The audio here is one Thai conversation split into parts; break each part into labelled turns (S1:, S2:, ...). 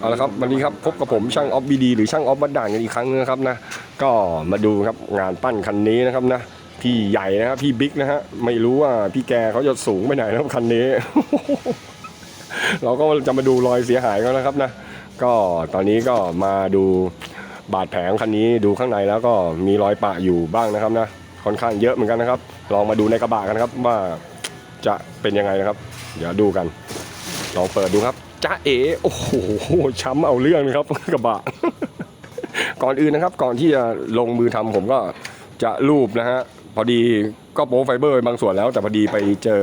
S1: เอาละครับวันนี้ครับพบกับผมช่างออฟบีดีหรือช่างออฟบัดด่านกันอีกครั้งนึงนะครับนะก็มาดูครับงานปั้นคันนี้นะครับนะพี่ใหญ่นะครับพี่บิ๊กนะฮะไม่รู้ว่าพี่แกเขาจะสูงไปไหนนะครับคันนี้ เราก็จะมาดูรอยเสียหายกันนะครับนะก็ตอนนี้ก็มาดูบาดแผลคันนี้ดูข้างในแล้วก็มีรอยปะอยู่บ้างนะครับนะค่อนข้างเยอะเหมือนกันนะครับ ลองมาดูในกระบะกันนะครับว่าจะเป็นยังไงนะครับ เดี๋ยวดูกัน ลองเปิดดูครับ จ้าเอโอ้โหช้ำเอาเรื่องนะครับกระบะ ก่อนอื่นนะครับ ก่อนที่จะลงมือทำผมก็จะรูปนะฮะพอดีก็โป๊ไฟเบอร์บางส่วนแล้ว แต่พอดีไปเจอ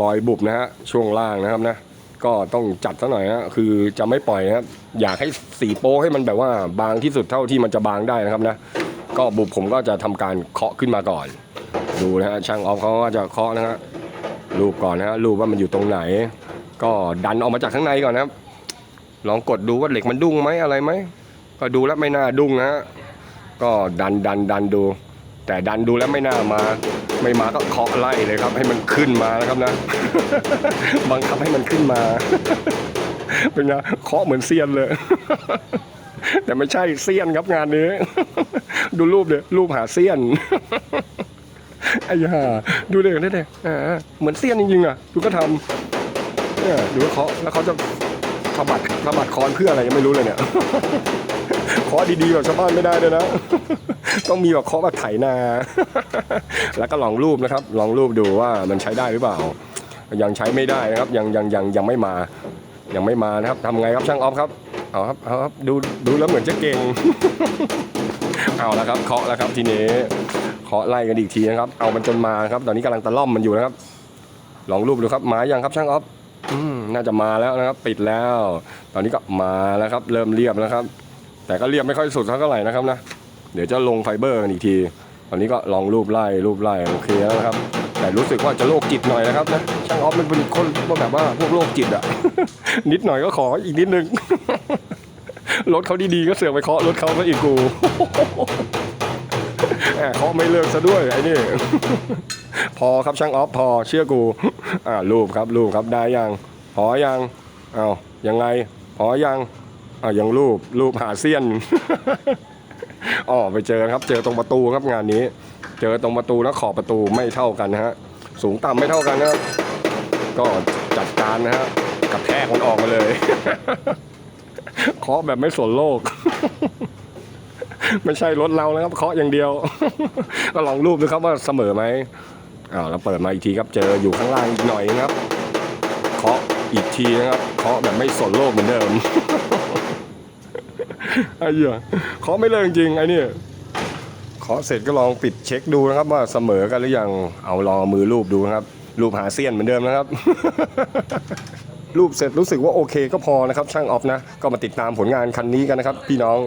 S1: รอยบุบนะฮะช่วงล่างนะครับนะก็ต้องจัดซะหน่อยนะคือจะไม่ปล่อยนะครับอยากให้สีโป๊ให้มันแบบว่าบางที่สุดเท่าที่มันจะบางได้นะครับนะก็บุบผมก็จะทำการเคาะขึ้นมาก่อน ดูนะฮะช่างออฟเขาก็จะเคาะนะฮะรูปก่อนนะฮะรูปว่ามันอยู่ตรงไหน ก็ดันออกมาจากข้างในก่อนนะครับ ลองกดดูว่าเหล็กมันดุ้งไหมอะไรไหม ก็ดูแล้วไม่น่าดุ้งนะฮะก็ดันดันดันดู แต่ดันดูแล้วไม่น่ามา ไม่มาก็เคาะไล่เลยครับ ให้มันขึ้นมานะครับนะ บังคับให้มันขึ้นมา เป็นไงเคาะเหมือนเซียนเลย แต่ไม่ใช่เซียนครับงานนี้ ดูรูปเดี๋ยรูปหาเซียนไอ้ห่าดูเลยนี่เด็อ่าเหมือนเซียนจริงๆอะดูก็ทำ เนี่ยดูว่าเคาะแล้วเขาจะสะบัดสะบัดคอนเพื่ออะไรยังไม่รู้เลยเนี่ยเคาะดีๆแบบชาวบ้านไม่ได้เลยนะ ต้องมีแบบเคาะแบบไถนา แล้วก็ลองรูปนะครับ ลองรูปดูว่ามันใช้ได้หรือเปล่า ยังใช้ไม่ได้นะครับ ยังยังยังยังไม่มา ยังไม่มานะครับทำไงครับช่างออฟครับ เอาครับเอาครับดูดูแล้วเหมือนจะเก่ง เอาแล้วครับเคาะแล้วครับทีนี้เคาะไล่กันอีกทีนะครับ เอามันจนมาครับ ตอนนี้กำลังตะล่อมมันอยู่นะครับ ลองรูปดูครับ มายังครับช่างออฟอืม น่าจะมาแล้วนะครับปิดแล้ว ตอนนี้ก็มาแล้วครับ เริ่มเรียบแล้วครับ แต่ก็เรียบไม่ค่อยสุดเท่าไหร่นะครับนะเดี๋ยวจะลงไฟเบอร์กันอีกที ตอนนี้ก็ลองรูปไล่รูปไล่โอเคแล้วนะครับ แต่รู้สึกว่าจะโรคจิตหน่อยนะครับนะช่างออฟมันเป็นคนว่าแบบว่าพวกโรคจิตอะนิดหน่อยก็ขออีกนิดนึงรถเขาดีๆก็เสือกไปเคาะรถเขาซะอีกกูะไม่เลิกซะด้วยไอ้นี่ พอครับช่างออฟพอเชื่อกู อ่ารูปครับรูปครับได้ยัง พอยังเอายังไง พอยังอ่ายังรูปรูปหาเซียนอ๋อไปเจอครับ เจอตรงประตูครับงานนี้ เจอตรงประตูแล้วขอบประตูไม่เท่ากันนะฮะสูงต่ำไม่เท่ากันนะครับก็จัดการนะฮะกระแทกมันออกมาเลยเคาะแบบไม่สนโลก ไม่ใช่รถเรานะครับเคาะอย่างเดียว ก็ลองรูปดูครับว่าเสมอไหมอ้าวเราเปิดมาอีกทีครับเจออยู่ข้างล่างอีกหน่อยนะครับเคาะอีกทีนะครับเคาะแบบไม่สนโลกเหมือนเดิมไอ้เหี้ยเคาะไม่เลิกจริงไอ้นี่เคาะเสร็จก็ลองปิดเช็คดูนะครับ ว่าเสมอกันหรือยังเอาลองมือรูปดูนะครับรูปหาเซียนเหมือนเดิมนะครับ รูปเสร็จรู้สึกว่าโอเคก็พอนะครับ ช่างออฟนะ ก็มาติดตามผลงานคันนี้กันนะครับ พี่น้อง